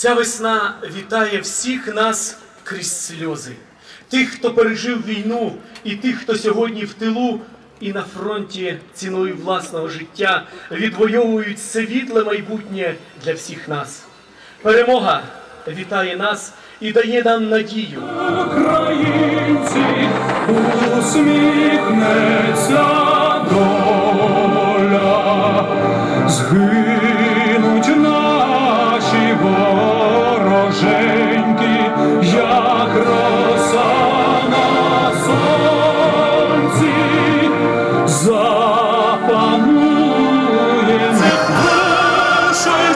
Ця весна вітає всіх нас крізь сльози, тих, хто пережив війну, і тих, хто сьогодні в тилу і на фронті ціною власного життя відвоюють світле майбутнє для всіх нас. Перемога вітає нас і дає нам надію. Українці усміхнеться доля, сонці, запанує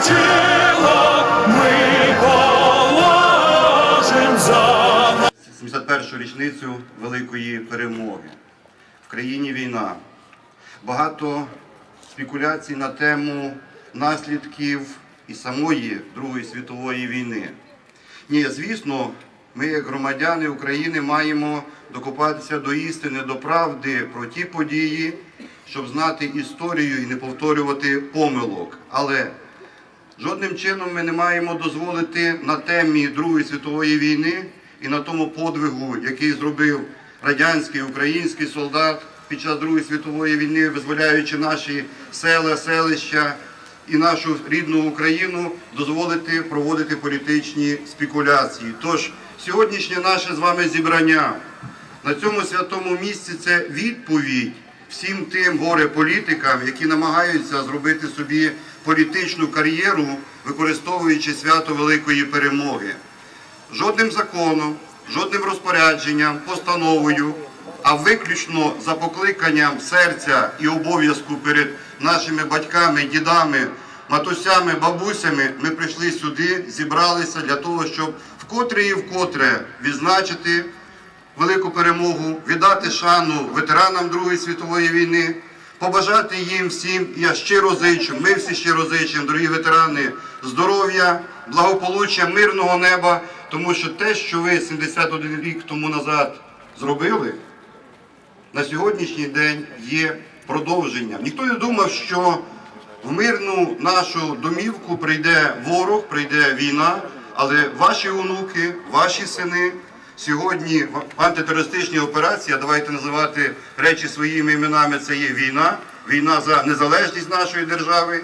тіло, ми положим за 71-ю річницю великої перемоги. В країні війна. Багато спекуляцій на тему наслідків і самої Другої світової війни. Ні, звісно, ми, як громадяни України, маємо докопатися до істини, до правди про ті події, щоб знати історію і не повторювати помилок. Але Жодним чином ми не маємо дозволити на темі Другої світової війни і на тому подвигу, який зробив радянський український солдат під час Другої світової війни, визволяючи наші села, селища і нашу рідну Україну, дозволити проводити політичні спекуляції. Тож сьогоднішнє наше з вами зібрання на цьому святому місці це відповідь всім тим горе-політикам, які намагаються зробити собі політичну кар'єру, використовуючи свято великої перемоги. Жодним законом, жодним розпорядженням, постановою, а виключно за покликанням серця і обов'язку перед нашими батьками, дідами, матусями, бабусями, ми прийшли сюди, зібралися для того, щоб вкотре і вкотре відзначити велику перемогу, віддати шану ветеранам Другої світової війни, побажати їм всім, я щиро зичу, ми всі щиро зичимо, дорогі ветерани, здоров'я, благополуччя, мирного неба, тому що те, що ви 71 рік тому назад зробили, на сьогоднішній день є продовженням. Ніхто не думав, що в мирну нашу домівку прийде ворог, прийде війна, але ваші онуки, ваші сини сьогодні в антитерористичній операції, давайте називати речі своїми іменами, це є війна, війна за незалежність нашої держави.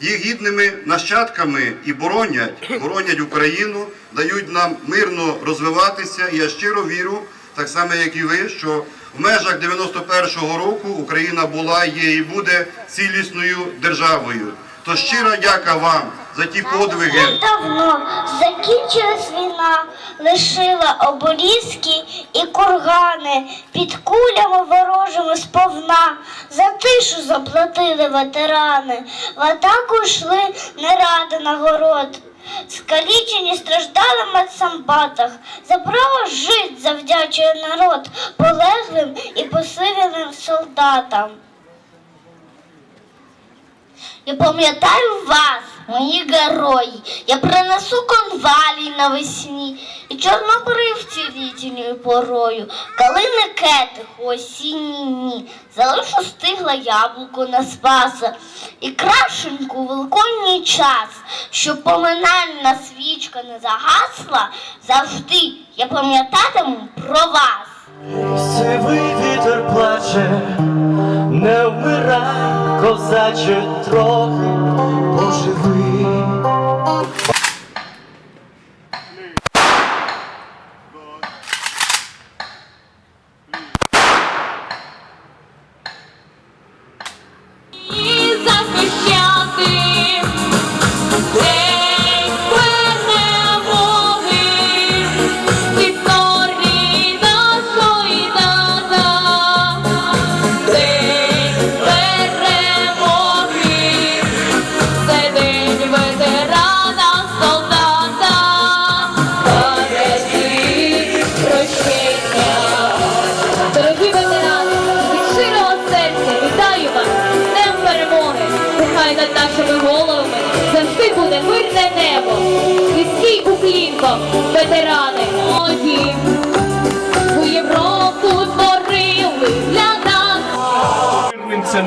Є гідними нащадками і боронять, боронять Україну, дають нам мирно розвиватися. І я щиро вірю, так само як і ви, що в межах 91-го року Україна була, є і буде цілісною державою. То щира дяка вам за ті подвиги. Давно закінчилась війна, лишила оборізки і кургани, під кулями ворожими сповна, за тишу заплатили ветерани, в атаку йшли не ради нагород. Скалічені страждали в медсамбатах, за право жить завдячує народ полеглим і посивілим солдатам. Я пам'ятаю вас, мої герої. Я принесу конвалій навесні і чорнобривці літньою порою, калини кетих у осінні дні, залишу стигла яблуко на спаса і крашеньку великодній час, щоб поминальна свічка не загасла, завжди я пам'ятатиму про вас. Сивий вітер плаче, не вмирай, козаче, трохи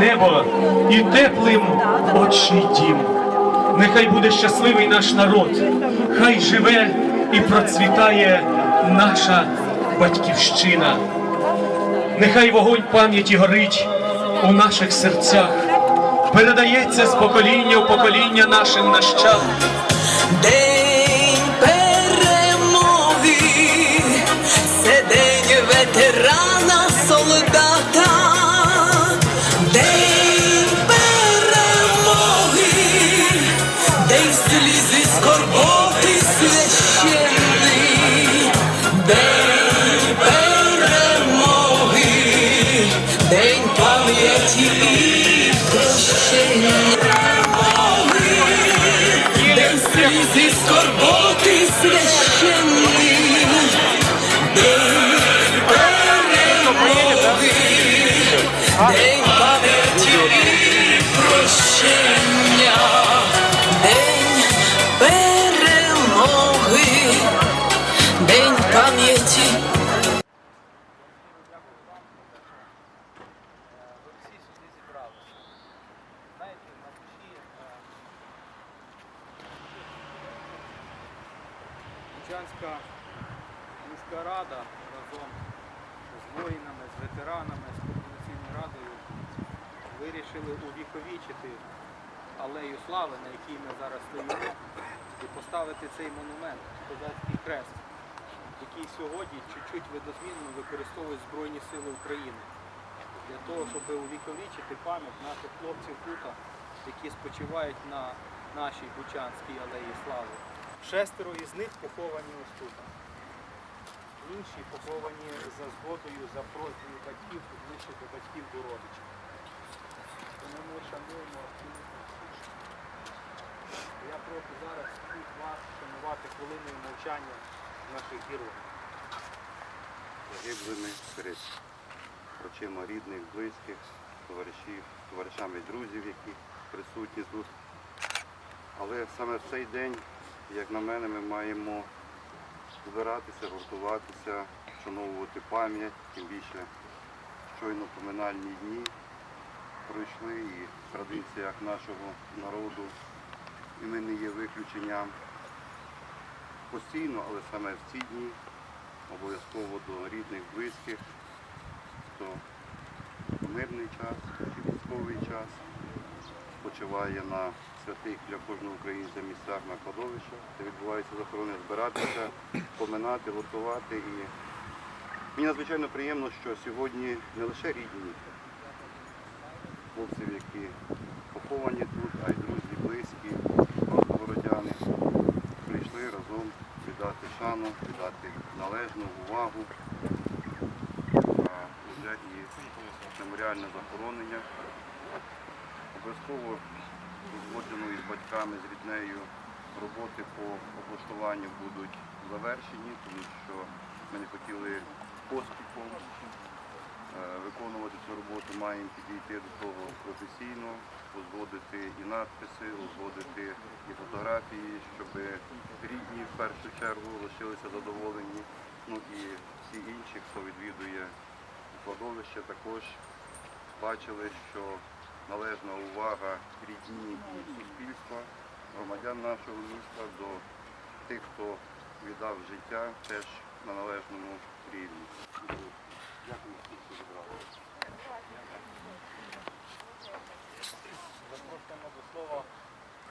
небо і теплим очний дім. нехай буде щасливий наш народ, хай живе і процвітає наша батьківщина. Нехай вогонь пам'яті горить у наших серцях, передається з покоління в покоління нашим нащадкам. День перемоги, це день ветерана солдата, Бучанська міська рада разом з воїнами, з ветеранами, з координаційною радою вирішили увіковічити алею слави, на якій ми зараз стоїмо, і поставити цей монумент, козацький хрест, який сьогодні чуть-чуть видозмінно використовують Збройні Сили України для того, щоб увіковічити пам'ять наших хлопців тут, які спочивають на нашій Бучанській алеї слави. Шестеро із них поховані ось тут. Інші поховані за згодою, за просьбою батьків, ближче до батьків до родичів. Тому ми шануємо абсолютно всіх. Я прошу зараз всіх вас шанувати хвилиною мовчання наших героїв. загиблими перед очима рідних, близьких, товаришів, товаришами друзів, які присутні тут. Але саме в цей день, як на мене, ми маємо збиратися, гуртуватися, вшановувати пам'ять, тим більше щойно поминальні дні пройшли і в традиціях нашого народу. І ми не є виключенням постійно, але саме в ці дні обов'язково до рідних, близьких, хто мирний час чи військовий час спочиває на святих для кожного українця місцях на кладовищах, де відбуваються захорони, збиратися, поминати, готувати. І мені надзвичайно приємно, що сьогодні не лише рідні хлопців, які поховані тут, а й друзі, близькі, городяни, прийшли разом віддати шану, віддати належну увагу вже і меморіальне захоронення. Обов'язково узгоджено із батьками, з ріднею роботи по облаштуванню будуть завершені, тому що ми не хотіли поспіхом е, виконувати цю роботу, маємо підійти до того професійно, узгодити і надписи, узгодити і фотографії, щоб рідні в першу чергу лишилися задоволені. Ну і всі інші, хто відвідує кладовище, також бачили, що належна увага рідні і суспільства, громадян нашого міста до тих, хто віддав життя, теж на належному рівні. Дякую всім, хто зібрали. Запрошуємо до слова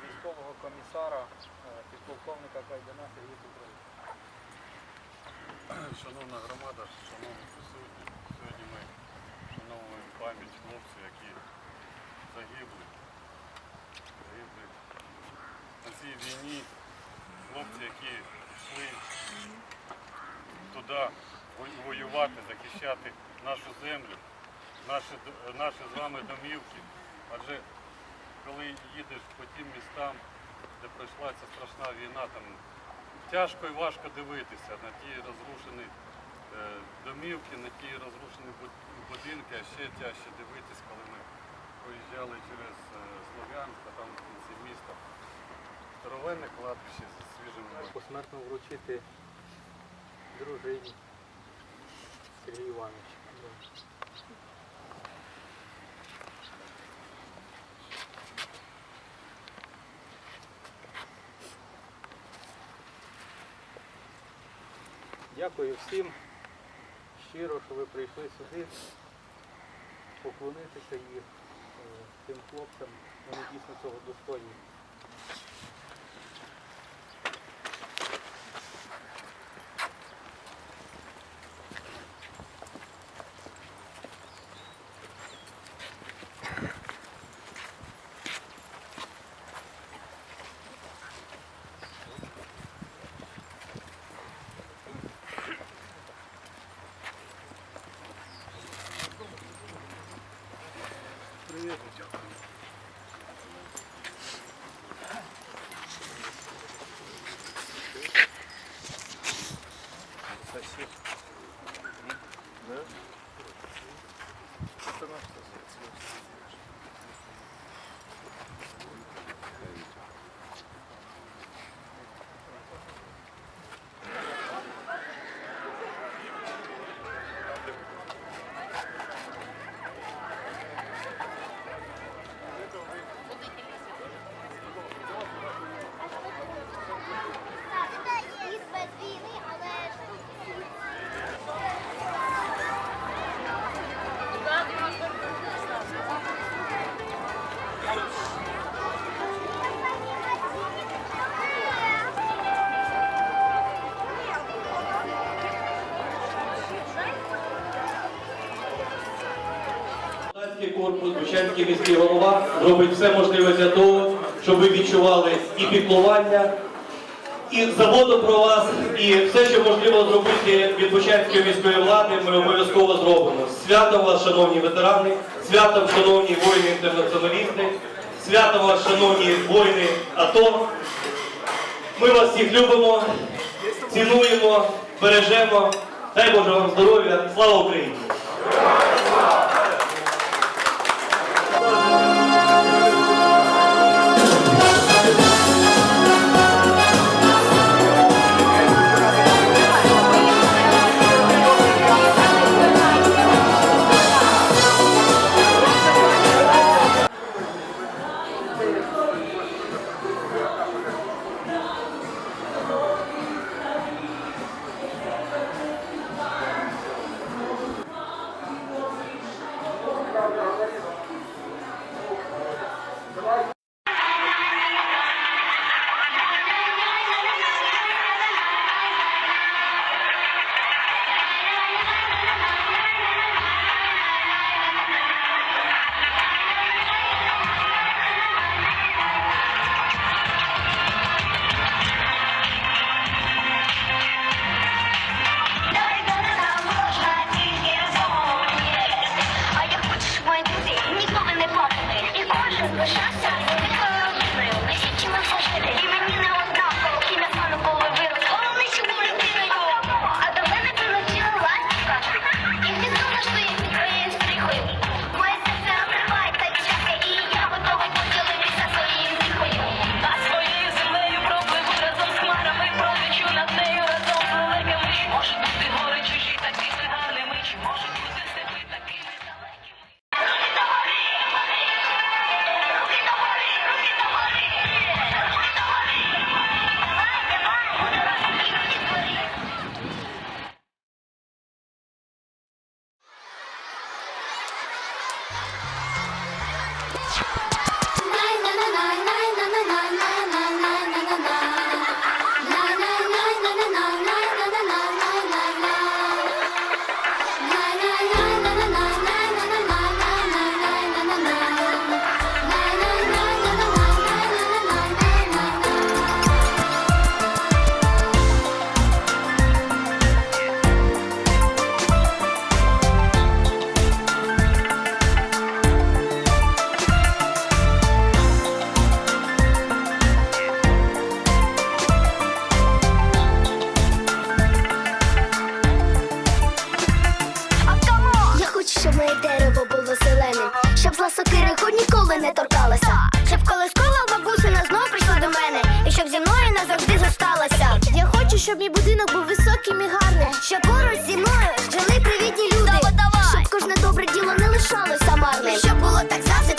військового комісара, е, підполковника Кайдана Сергія Петровича. Шановна громада, шановні присутні, сьогодні ми вшановуємо пам'ять хлопців, які загибли. Загибли на цій війні. Хлопці, які йшли туди воювати, захищати нашу землю, наші, наші з вами домівки. Адже коли їдеш по тим містам, де пройшла ця страшна війна, там тяжко і важко дивитися на ті розрушені е, домівки, на ті розрушені будинки, а ще тяжче дивитись, коли ми проїжджали через е, Слов'янськ, а там в кінці міста. Здоровенне кладбище зі свіжим. Посмертно вручити дружині Сергій Іванович. Дякую всім щиро, що ви прийшли сюди, поклонитися їх тим хлопцям. Вони дійсно цього достойні. Бучанський міський голова робить все можливе для того, щоб ви відчували і піклування, і заботу про вас, і все, що можливо зробити від Бучанської міської влади, ми обов'язково зробимо. Свято вас, шановні ветерани, свято, шановні воїни-інтернаціоналісти, свято вас, шановні воїни АТО. Ми вас всіх любимо, цінуємо, бережемо. Дай Боже вам здоров'я. Слава Україні! Ніколи не торкалася. Щоб коли школа бабусина знов прийшла до мене, і щоб зі мною назавжди зосталася. Я хочу, щоб мій будинок був високим і гарним, щоб поруч зі мною жили привітні люди. Щоб кожне добре діло не лишалося марним. Щоб було так завжди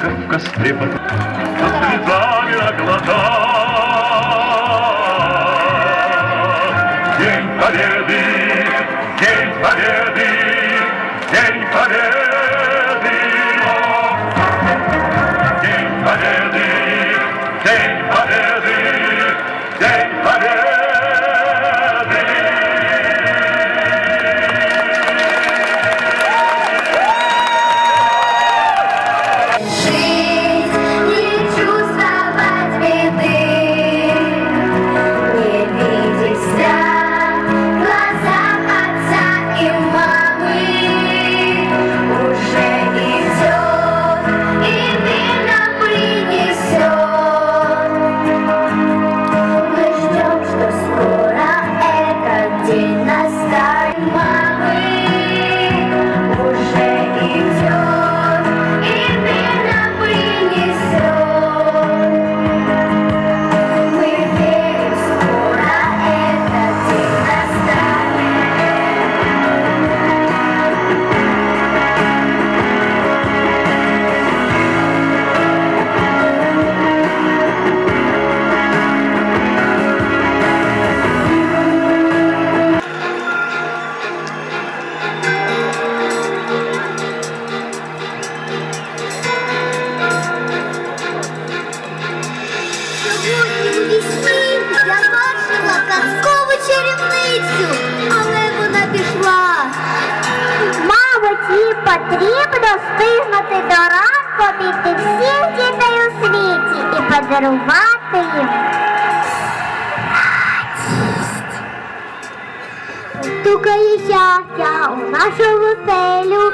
Как в костре под, под слезами на глазах. День победы! Блукає щастя у нашому селю.